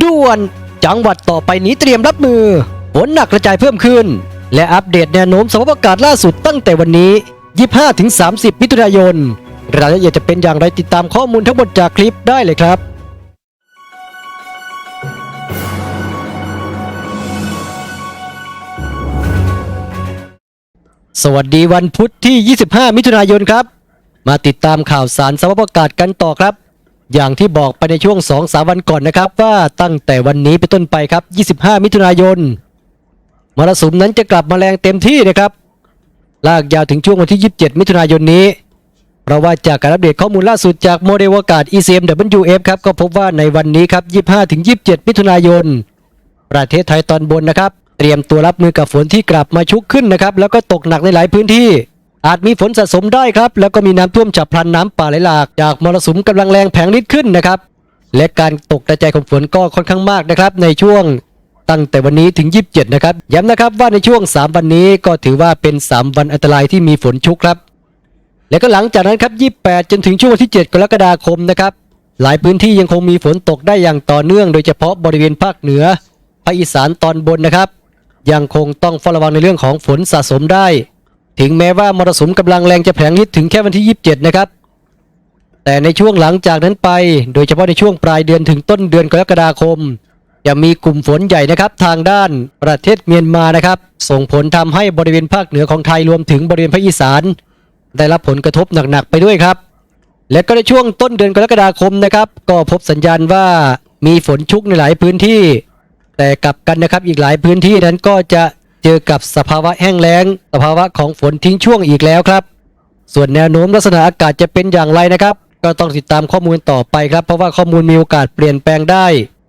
ด่วน จังหวัดต่อไปนี้เตรียมรับมือฝนหนักกระจายเพิ่มขึ้น และอัปเดตแนวโน้มสภาพอากาศล่าสุดตั้งแต่วันนี้ 25-30 มิถุนายน รายละเอียดจะเป็นอย่างไรติดตามข้อมูลทั้งหมดจากคลิปได้เลยครับสวัสดีวันพุธที่ 25 มิถุนายนครับ มาติดตามข่าวสารสภาพอากาศกันต่อครับ อย่างที่บอกไปในช่วง2-3วันก่อนนะครับ ว่าตั้งแต่วันนี้เป็นต้นไปครับ 25 มิถุนายนมรสุมนั้นจะกลับมาแรงเต็มที่นะครับ ลากยาวถึงช่วงวันที่ 27 มิถุนายนนี้ เพราะว่าจากการอัปเดตข้อมูลล่าสุดจากโมเดลอากาศ ECMWF ครับก็พบว่าในวันนี้ครับ 25-27 มิถุนายน ประเทศไทยตอนบนนะครับ เตรียมตัวรับมือกับฝนที่กลับมาชุกขึ้นนะครับแล้วก็ตกหนักในหลายพื้นที่ อาจมีฝนสะสมได้ครับ แล้วก็มีน้ำท่วมฉับพลันน้ำป่าไหลหลากจากมรสุมกำลังแรงแผงฤทธิ์ขึ้นนะครับ และการตกกระจายของฝนก็ค่อนข้างมากนะครับ ในช่วงตั้งแต่วันนี้ถึง 27 นะครับ ย้ำนะครับว่าในช่วง 3 วันนี้ก็ถือว่าเป็น 3 วันอันตรายที่มีฝนชุกครับ แล้วก็หลังจากนั้นครับ 28 จนถึงช่วงวันที่ 7 กรกฎาคมนะครับ หลายพื้นที่ยังคงมีฝนตกได้อย่างต่อเนื่อง โดยเฉพาะบริเวณภาคเหนือภาคอีสานตอนบนนะครับ ยังคงต้องเฝ้าระวังในเรื่องของฝนสะสมได้ ถึงแม้ว่ามรสุมกำลังแรงจะแผลงฤทธิ์ถึงแค่วันที่ 27 นะครับ แต่ในช่วงหลังจากนั้นไป โดยเฉพาะในช่วงปลายเดือนถึงต้นเดือนกรกฎาคม จะมีกลุ่มฝนใหญ่นะครับ ทางด้านประเทศเมียนมานะครับ ส่งผลทำให้บริเวณภาคเหนือของไทยรวมถึงบริเวณภาคอีสาน ได้รับผลกระทบหนักๆไปด้วยครับ และก็ในช่วงต้นเดือนกรกฎาคมนะครับ ก็พบสัญญาณว่ามีฝนชุกในหลายพื้นที่ แต่กลับกันนะครับอีกหลายพื้นที่นั้นก็จะ เจอกับสภาวะแห้งแล้ง สภาวะของฝนทิ้งช่วงอีกแล้วครับ ส่วนแนวโน้มลักษณะอากาศจะเป็นอย่างไรนะครับ ก็ต้องติดตามข้อมูลต่อไปครับ เพราะว่าข้อมูลมีโอกาสเปลี่ยนแปลงได้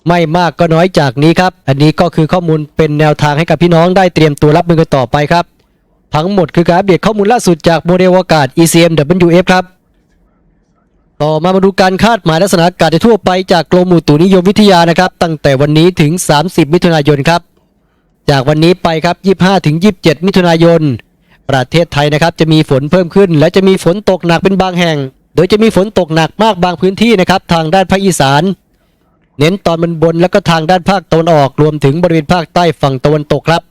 ไม่มากก็น้อยจากนี้ครับ อันนี้ก็คือข้อมูลเป็นแนวทางให้กับพี่น้องได้เตรียมตัวรับมือกันต่อไปครับ ทั้งหมดคือการอัปเดตข้อมูลล่าสุดจากโมเดลอากาศ ECMWF ครับต่อมามาดูการคาดหมายลักษณะอากาศทั่วไปจากกรมอุตุนิยมวิทยานะครับ ตั้งแต่วันนี้ถึง 30 มิถุนายนครับ จากวันนี้ไปครับ 25ถึง27 มิถุนายน ประเทศไทยนะครับจะมีฝนเพิ่มขึ้น และจะมีฝนตกหนักเป็นบางแห่ง โดยจะมีฝนตกหนักมากบางพื้นที่นะครับทางด้านภาคอีสาน เน้นตอนบนบนแล้วก็ทางด้านภาคตะวันออกรวมถึงบริเวณภาคใต้ฝั่งตะวันตกครับ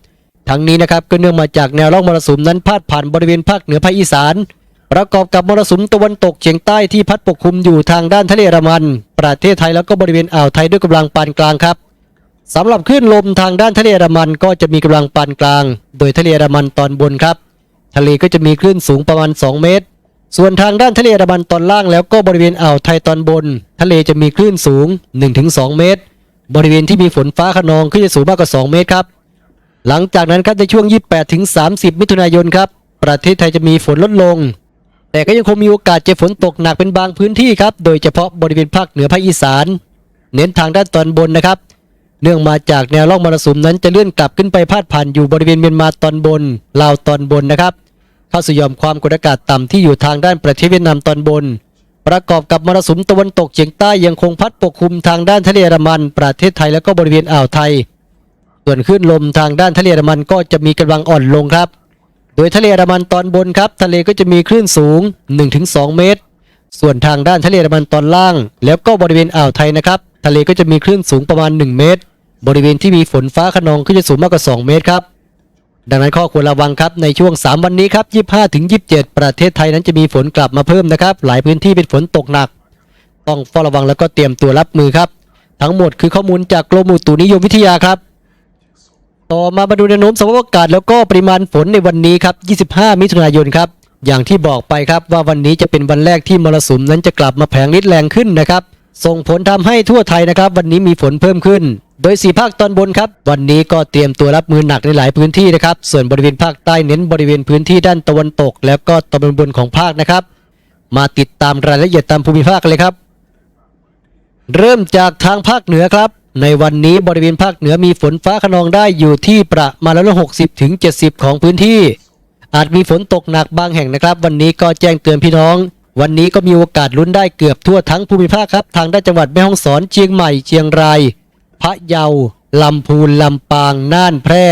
ทั้งนี้นะครับก็เนื่องมาจากแนวร่องมรสุมนั้นพาดผ่านบริเวณภาคเหนือภาคอีสานประกอบกับมรสุมตะวันตกเฉียงใต้ที่พัดปกคลุมอยู่ทางด้านทะเลอันมัน ประเทศไทยแล้วก็บริเวณอ่าวไทยด้วยกำลังปานกลางครับ สำหรับคลื่นลมทางด้านทะเลอันดามันก็จะมีกำลังปานกลาง โดยทะเลอันดามันตอนบนครับ ทะเลก็จะมีคลื่นสูงประมาณ 2 เมตร ส่วนทางด้านทะเลอันดามันตอนล่างแล้วก็บริเวณอ่าวไทยตอนบน ทะเลจะมีคลื่นสูง 1-2 เมตร บริเวณที่มีฝนฟ้าขนองคลื่นจะสูงมากกว่า 2 เมตรครับ หลังจากนั้นครับในช่วง 28ถึง30 มิถุนายนครับ ประเทศไทยจะมีฝนลดลง แต่ก็ยังคงมีโอกาสเจอฝนตกหนักเป็นบางพื้นที่ครับ โดยเฉพาะบริเวณภาคเหนือภาคอีสาน เน้นทางด้านตอนบนนะครับ เนื่องมาจากแนวร่องมรสุมนั้นจะเลื่อนกลับขึ้นไปพาดผ่านอยู่บริเวณเมียนมาตอนบนลาวตอนบนนะครับเข้าสู่ยอมความกดอากาศต่ำที่อยู่ทางด้านประเทศเวียดนามตอนบน ประกอบกับมรสุมตะวันตกเฉียงใต้ยังคงพัดปกคลุมทางด้านทะเลอันดามัน ประเทศไทยแล้วก็บริเวณอ่าวไทย ส่วนคลื่นลมทางด้านทะเลอันดามันก็จะมีกำลังอ่อนลงครับ โดยทะเลอันดามันตอนบนครับ ทะเลก็จะมีคลื่นสูง 1-2 เมตร ส่วนทางด้านทะเลอันดามันตอนล่าง แล้วก็บริเวณอ่าวไทยนะครับ ทะเลก็จะมีคลื่นสูงประมาณ 1 เมตร บริเวณที่มีฝนฟ้าขนองก็จะสูงมากกว่า 2 เมตรครับ ดังนั้นข้อควรระวังครับในช่วง 3 วันนี้ครับ 25 ถึง 27 ประเทศไทยนั้นจะมีฝนกลับมาเพิ่มนะครับ หลายพื้นที่เป็นฝนตกหนัก ต้องเฝ้าระวังแล้วก็เตรียมตัวรับมือครับ ทั้งหมดคือข้อมูลจากกรมอุตุนิยมวิทยาครับ ต่อมามาดูแนวโน้มสภาพอากาศแล้วก็ปริมาณฝนในวันนี้ครับ 25 มิถุนายนครับ อย่างที่บอกไปครับว่าวันนี้จะเป็นวันแรกที่มรสุมนั้นจะกลับมาแผงฤทธิ์แรงขึ้นนะครับ ส่งผลทำให้ทั่วไทยนะครับ วันนี้มีฝนเพิ่มขึ้น โดยสี่ภาคตอนบนครับ วันนี้ก็เตรียมตัวรับมือหนักในหลายพื้นที่นะครับ ส่วนบริเวณภาคใต้เน้นบริเวณพื้นที่ด้านตะวันตก แล้วก็ตอนบนบนของภาคนะครับ มาติดตามรายละเอียดตามภูมิภาคเลยครับ เริ่มจากทางภาคเหนือครับ ในวันนี้บริเวณภาคเหนือมีฝนฟ้าขนองได้อยู่ที่ประมาณร้อยละหกสิบถึงเจ็ดสิบของพื้นที่ อาจมีฝนตกหนักบางแห่งนะครับ วันนี้ก็แจ้งเตือนพี่น้อง วันนี้ก็มีโอกาสลุ้นได้เกือบทั่วทั้งภูมิภาคครับ ทางด้านจังหวัดแม่ฮ่องสอนเชียงใหม่เชียงราย พะเยา ลำพูน ลำปาง น่านแพร่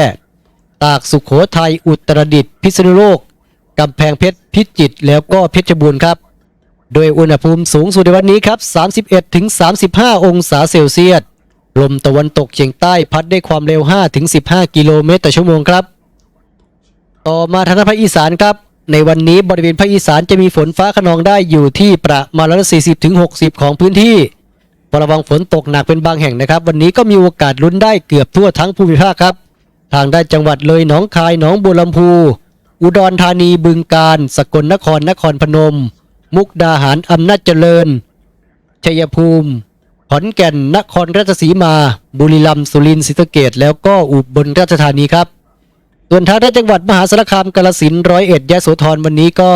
ตากสุขโขทัย อุตรดิตถ์ พิษณุโลก กำแพงเพชร พิจิตร แล้วก็เพชรบูรณ์ครับ โดยอุณหภูมิสูงสุดในวันนี้ครับ 31ถึง35 องศาเซลเซียส ลมตะวันตกเฉียงใต้พัดได้ความเร็ว 5-15 กิโลเมตรต่อชั่วโมงครับ ต่อมาทางภาคอีสานครับ ในวันนี้บริเวณภาคอีสานจะมีฝนฟ้าขนองได้อยู่ที่ประมาณร้อยละ40ถึง60ของพื้นที่ ระวังฝนตกหนักเป็นบางแห่งนะครับ วันนี้ก็มีโอกาสลุ้นได้เกือบทั่วทั้งภูมิภาคครับ ทางได้จังหวัดเลยหนองคายหนองบัวลำพู อุดรธานีบึงกาฬสกลนครนครพนม มุกดาหารอำนาจเจริญ ชัยภูมิ ขอนแก่นนครราชสีมา บุรีรัมย์สุรินทร์ศรีสะเกดแล้วก็อุบลราชธานีครับ ส่วนทางด้านจังหวัดมหาสารคามกาฬสินร้อยเอ็ดยะโสธรวันนี้ก็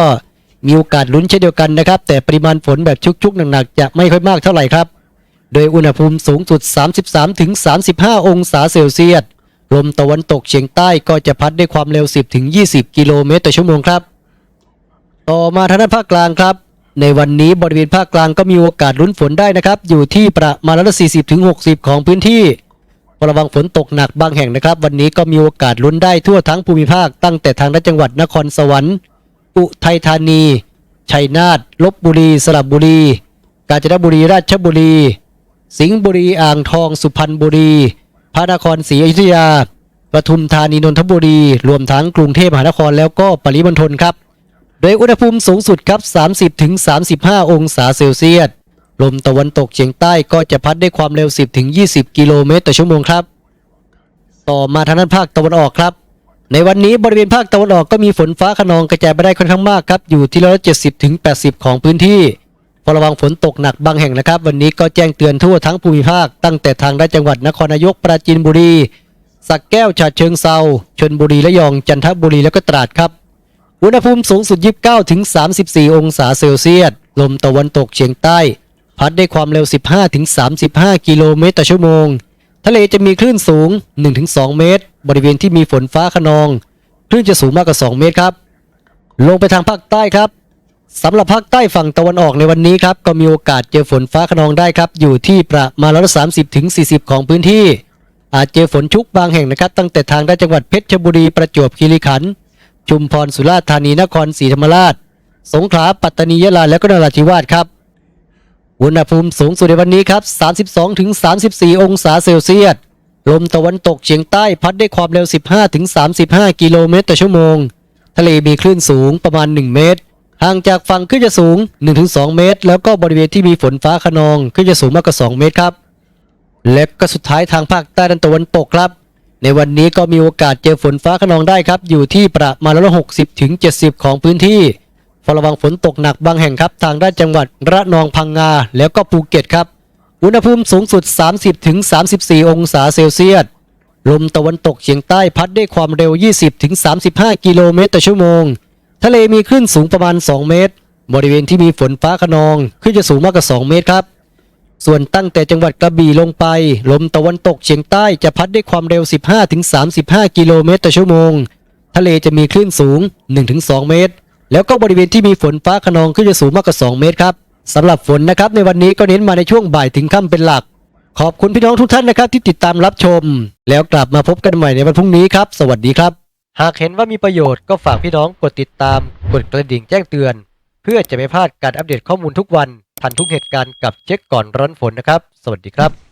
มีโอกาสลุ้นเช่นเดียวกันนะครับ แต่ปริมาณฝนแบบชุกๆหนักๆจะไม่ค่อยมากเท่าไหร่ครับ โดยอุณหภูมิสูงสุด 33-35 องศาเซลเซียส ลมตะวันตกเฉียงใต้ก็จะพัดด้วยความเร็ว 10-20 กิโลเมตรต่อชั่วโมงครับ ต่อมาทางด้านภาคกลางครับ ในวันนี้บริเวณภาคกลางก็มีโอกาสลุ้นฝนได้นะครับ อยู่ที่ประมาณร้อยละ40ถึง60ของพื้นที่ระวังฝนตกหนักบางแห่งนะครับ วันนี้ก็มีโอกาสลุ้นได้ทั่วทั้งภูมิภาค ตั้งแต่ทางด้านจังหวัดนครสวรรค์ อุทัยธานี ชัยนาทลบบุรี สระบุรี กาญจนบุรีราชบุรี สิงห์บุรีอ่างทองสุพรรณบุรี พระนครศรีอยุธยาปทุมธานีนนทบุรี รวมทั้งกรุงเทพมหานครแล้วก็ปริมณฑลครับ โดยอุณหภูมิสูงสุดครับ 30ถึง35 องศาเซลเซียส ลมตะวันตกเฉียงใต้ก็จะพัดได้ความเร็ว 10ถึง20 กิโลเมตรต่อชั่วโมงครับ ต่อมาทางด้านภาคตะวันออกครับ ในวันนี้บริเวณภาคตะวันออกก็มีฝนฟ้าขนองกระจายไปได้ค่อนข้างมากครับ อยู่ที่ร้อยเจ็ดสิบถึงแปดสิบของพื้นที่ ฝระวังฝนตกหนักบางแห่งนะครับ วันนี้ก็แจ้งเตือนทั่วทั้งภูมิภาค ตั้งแต่ทางด้านจังหวัดนครนายกปราจีนบุรีสักแก้วฉะเชิงเซาชนบุรีระยองจันทบุรีแล้วก็ตราดครับ อุณหภูมิสูงสุด 29ถึง34 องศาเซลเซียสลมตะวันตกเฉียงใต้ พัดได้ความเร็ว 15ถึง35 กิโลเมตรต่อชั่วโมง ทะเลจะมีคลื่นสูง 1-2 เมตร บริเวณที่มีฝนฟ้าขนองคลื่นจะสูงมากกว่า 2 เมตรครับ ลงไปทางภาคใต้ครับ สำหรับภาคใต้ฝั่งตะวันออกในวันนี้ครับก็มีโอกาสเจอฝนฟ้าขนองได้ครับ อยู่ที่ประมาณร้อยสามสิบถึงสี่สิบของพื้นที่ อาจเจอฝนชุกบางแห่งนะครับ ตั้งแต่ทางด้านจังหวัดเพชรบุรีประจวบคีรีขันธ์ชุมพรสุราษฎร์ธานีนครศรีธรรมราช สงขลาปัตตานียะลาและก็นราธิวาสครับอุณหภูมิสูงสุดในวันนี้ครับ 32ถึง34 องศาเซลเซียส ลมตะวันตกเฉียงใต้พัดได้ความเร็ว 15ถึง35 กิโลเมตรต่อชั่วโมง ทะเลมีคลื่นสูงประมาณ 1 เมตร ห่างจากฝั่งขึ้นจะสูง 1-2 เมตร แล้วก็บริเวณที่มีฝนฟ้าขนองขึ้นจะสูงมากกว่า 2 เมตรครับ และก็สุดท้ายทางภาคใต้ด้านตะวันตกครับ ในวันนี้ก็มีโอกาสเจอฝนฟ้าขนองได้ครับ อยู่ที่ประมาณร้อยละ60ถึง70ของพื้นที่เฝ้าระวังฝนตกหนักบางแห่งครับ ทางด้านจังหวัดระนองพังงาแล้วก็ภูเก็ตครับ อุณหภูมิสูงสุด 30ถึง34 องศาเซลเซียสลมตะวันตกเฉียงใต้พัดด้วยความเร็ว 20ถึง35 กิโลเมตรต่อชั่วโมง ทะเลมีคลื่นสูงประมาณ 2 เมตร บริเวณที่มีฝนฟ้าขนองขึ้นจะสูงมากกว่า 2 เมตรครับ ส่วนตั้งแต่จังหวัดกระบี่ลงไป ลมตะวันตกเฉียงใต้จะพัดด้วยความเร็ว 15-35 กิโลเมตรต่อชั่วโมง ทะเลจะมีคลื่นสูง 1-2 เมตร แล้วก็บริเวณที่มีฝนฟ้าขนองขึ้นจะสูงมากกว่า 2 เมตรครับสำหรับฝนนะครับในวันนี้ก็เน้นมาในช่วงบ่ายถึงค่ำเป็นหลัก ขอบคุณพี่น้องทุกท่านนะครับที่ติดตามรับชม แล้วกลับมาพบกันใหม่ในวันพรุ่งนี้ครับ สวัสดีครับ หากเห็นว่ามีประโยชน์ก็ฝากพี่น้องกดติดตาม กดกระดิ่งแจ้งเตือน เพื่อจะไม่พลาดการอัปเดตข้อมูลทุกวัน ทันทุกเหตุการณ์กับเช็คก่อนร้อนฝนนะครับ สวัสดีครับ